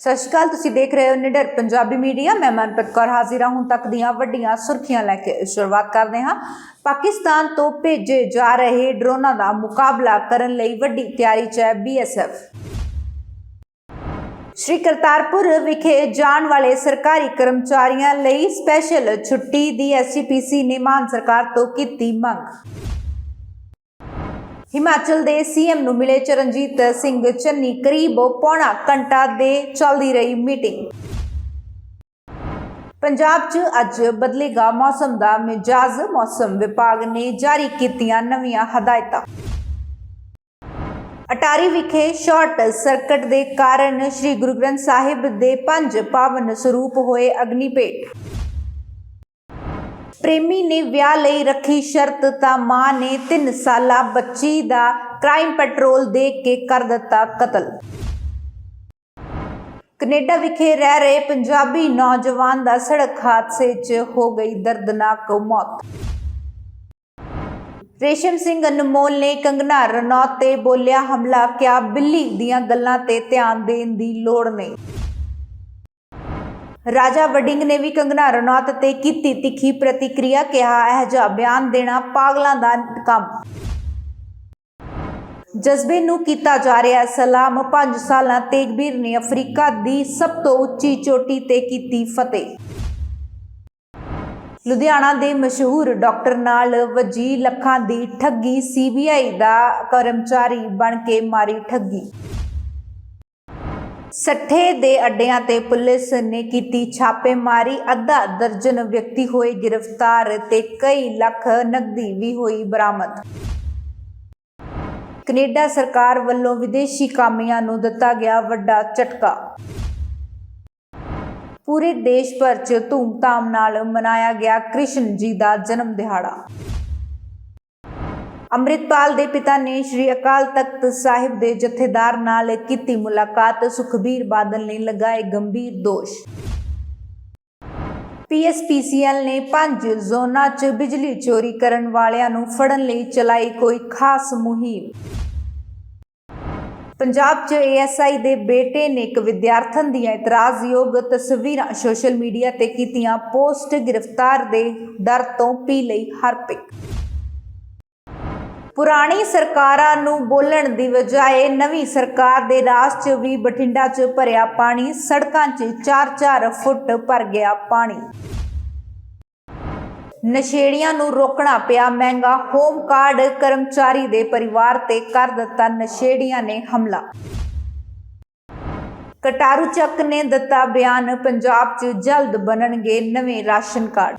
ਸਤਿ ਸ਼੍ਰੀ ਅਕਾਲ, ਤੁਸੀਂ ਦੇਖ ਰਹੇ ਹੋ ਨਿਡਰ ਪੰਜਾਬੀ ਮੀਡੀਆ। ਮੈਂ ਮਨਪ੍ਰੀਤ ਕੌਰ ਹਾਜ਼ਰ ਹਾਂ। ਹੁਣ ਤੱਕ ਦੀਆਂ ਵੱਡੀਆਂ ਸੁਰਖੀਆਂ ਲੈ ਕੇ ਸ਼ੁਰੂਆਤ ਕਰਦੇ ਹਾਂ। ਪਾਕਿਸਤਾਨ ਤੋਂ ਭੇਜੇ ਜਾ ਰਹੇ ਡਰੋਨਾਂ ਦਾ ਮੁਕਾਬਲਾ ਕਰਨ ਲਈ ਵੱਡੀ ਤਿਆਰੀ 'ਚ ਹੈ ਬੀਐਸਐਫ ਸ਼੍ਰੀ ਕਰਤਾਰਪੁਰ ਵਿਖੇ ਜਾਣ ਵਾਲੇ ਸਰਕਾਰੀ ਕਰਮਚਾਰੀਆਂ ਲਈ ਸਪੈਸ਼ਲ ਛੁੱਟੀ ਦੀ ਐਸਜੀਪੀਸੀ ਨੇ ਮਾਨ ਸਰਕਾਰ ਤੋਂ ਕੀਤੀ ਮੰਗ। ਹਿਮਾਚਲ ਦੇ ਸੀਐਮ ਨੂੰ ਮਿਲੇ ਚਰਨਜੀਤ ਸਿੰਘ ਚੰਨੀ, ਕਰੀਬ ਪੌਣਾ ਘੰਟਾ ਦੇ ਚੱਲਦੀ ਰਹੀ ਮੀਟਿੰਗ। ਪੰਜਾਬ 'ਚ ਅੱਜ ਬਦਲੇਗਾ ਮੌਸਮ ਦਾ ਮਿਜਾਜ਼, ਮੌਸਮ ਵਿਭਾਗ ਨੇ ਜਾਰੀ ਕੀਤੀਆਂ ਨਵੀਆਂ ਹਦਾਇਤਾਂ। ਅਟਾਰੀ ਵਿਖੇ ਸ਼ਾਰਟ ਸਰਕਟ ਦੇ ਕਾਰਨ ਸ੍ਰੀ ਗੁਰੂ ਗ੍ਰੰਥ ਸਾਹਿਬ ਦੇ ਪੰਜ ਪਾਵਨ ਸਰੂਪ ਹੋਏ ਅਗਨੀਪੇਟ। ਪ੍ਰੇਮੀ ਨੇ ਵਿਆਹ ਲਈ ਰੱਖੀ ਸ਼ਰਤ ਤਾਂ ਮਾਂ ਨੇ 3 ਸਾਲਾ ਬੱਚੀ ਦਾ ਕ੍ਰਾਈਮ ਪੈਟਰੋਲ ਦੇ ਕੇ ਕਰ ਦਿੱਤਾ ਕਤਲ। ਕੈਨੇਡਾ ਵਿਖੇ ਰਹਿ ਰਹੇ ਪੰਜਾਬੀ ਨੌਜਵਾਨ ਦਾ ਸੜਕ ਹਾਦਸੇ 'ਚ ਹੋ ਗਈ ਦਰਦਨਾਕ ਮੌਤ। ਰੇਸ਼ਮ ਸਿੰਘ ਅਨਮੋਲ ਨੇ ਕੰਗਨਾ ਰਣੌਤ ਤੇ ਬੋਲਿਆ, ਹਮਲਾ ਕਿਆ ਬਿੱਲੀ ਦੀਆਂ ਗੱਲਾਂ ਤੇ ਧਿਆਨ ਦੇਣ ਦੀ ਲੋੜ ਨਹੀਂ। ਰਾਜਾ ਵਡਿੰਗ ਨੇ ਵੀ ਕੰਗਨਾ ਰਣੌਤ ਤੇ ਕੀਤੀ ਤਿੱਖੀ ਪ੍ਰਤੀਕਿਰਿਆ ਕਿਹਾ, ਇਹ ਜਿਹਾ ਬਿਆਨ ਦੇਣਾ ਪਾਗਲਾਂ ਦਾ ਕੰਮ। ਜਜ਼ਬੇ ਨੂੰ ਕੀਤਾ ਜਾ ਰਿਹਾ ਸਲਾਮ। 5 ਸਾਲਾਂ ਤੇਗਬੀਰ ਨੇ ਅਫਰੀਕਾ ਦੀ ਸਭ ਤੋਂ ਉੱਚੀ ਚੋਟੀ ਤੇ ਕੀਤੀ ਫਤਿਹ। ਲੁਧਿਆਣਾ ਦੇ ਮਸ਼ਹੂਰ ਡਾਕਟਰ ਨਾਲ ਵਜੀ ਲੱਖਾਂ ਦੀ ਠੱਗੀ। ਸੀਬੀਆਈ ਦਾ ਕਰਮਚਾਰੀ ਬਣ ਕੇ ਮਾਰੀ ਠੱਗੀ। ਸੱਠੇ ਦੇ ਅੱਡਿਆਂ ਤੇ ਪੁਲਿਸ ਨੇ ਕੀਤੀ ਛਾਪੇਮਾਰੀ। ਅੱਧਾ ਦਰਜਨ ਵਿਅਕਤੀ ਹੋਏ ਗ੍ਰਿਫਤਾਰ ਤੇ ਕਈ ਲੱਖ ਨਕਦੀ ਵੀ ਹੋਈ ਬਰਾਮਦ। ਕੈਨੇਡਾ ਸਰਕਾਰ ਵੱਲੋਂ ਵਿਦੇਸ਼ੀ ਕਾਮਿਆਂ ਨੂੰ ਦਿੱਤਾ ਗਿਆ ਵੱਡਾ ਝਟਕਾ। ਪੂਰੇ ਦੇਸ਼ ਭਰ 'ਚ ਧੂਮਧਾਮ ਨਾਲ ਮਨਾਇਆ ਗਿਆ ਕ੍ਰਿਸ਼ਨ ਜੀ ਦਾ ਜਨਮ ਦਿਹਾੜਾ। ਅੰਮ੍ਰਿਤਪਾਲ ਦੇ ਪਿਤਾ ਨੇ ਸ਼੍ਰੀ ਅਕਾਲ ਤਖਤ ਸਾਹਿਬ ਦੇ ਜਥੇਦਾਰ ਨਾਲ ਕੀਤੀ ਮੁਲਾਕਾਤ। ਸੁਖਬੀਰ ਬਾਦਲ ਨੇ ਲਗਾਏ ਗੰਭੀਰ ਦੋਸ਼। ਪੀਐਸਪੀਸੀਐਲ ਨੇ ਪੰਜ ਜ਼ੋਨਾਂ 'ਚ ਬਿਜਲੀ ਚੋਰੀ ਕਰਨ ਵਾਲਿਆਂ ਨੂੰ ਫੜਨ ਲਈ ਚਲਾਈ ਕੋਈ ਖਾਸ ਮੁਹਿੰਮ। ਪੰਜਾਬ 'ਚ ਏਐਸਆਈ ਦੇ ਬੇਟੇ ਨੇ ਇੱਕ ਵਿਦਿਆਰਥਣ ਦੀਆਂ ਇਤਰਾਜ਼ਯੋਗ ਤਸਵੀਰਾਂ ਸੋਸ਼ਲ ਮੀਡੀਆ ਤੇ ਕੀਤੀਆਂ ਪੋਸਟ ਗ੍ਰਿਫਤਾਰ ਦੇ ਡਰ ਤੋਂ ਪੀ ਲਈ ਹਰਪਿਕ। ਪੁਰਾਣੀ ਸਰਕਾਰਾਂ ਨੂੰ ਬੋਲਣ ਦੀ ਬਜਾਏ ਨਵੀਂ ਸਰਕਾਰ ਦੇ ਰਾਜ 'ਚ ਵੀ ਬਠਿੰਡਾ 'ਚ ਭਰਿਆ ਪਾਣੀ, ਸੜਕਾਂ 'ਚ 4-4 ਫੁੱਟ ਭਰ ਗਿਆ ਪਾਣੀ। ਨਸ਼ੇੜੀਆਂ ਨੂੰ ਰੋਕਣਾ ਪਿਆ ਮਹਿੰਗਾ, ਹੋਮ ਕਾਰਡ ਕਰਮਚਾਰੀ ਦੇ ਪਰਿਵਾਰ ਤੇ ਕਰ ਦਿੱਤਾ ਨਸ਼ੇੜੀਆਂ ਨੇ ਹਮਲਾ। ਕਟਾਰੂ ਚੱਕ ਨੇ ਦਿੱਤਾ ਬਿਆਨ, ਪੰਜਾਬ 'ਚ ਜਲਦ ਬਣਨਗੇ ਨਵੇਂ ਰਾਸ਼ਨ ਕਾਰਡ।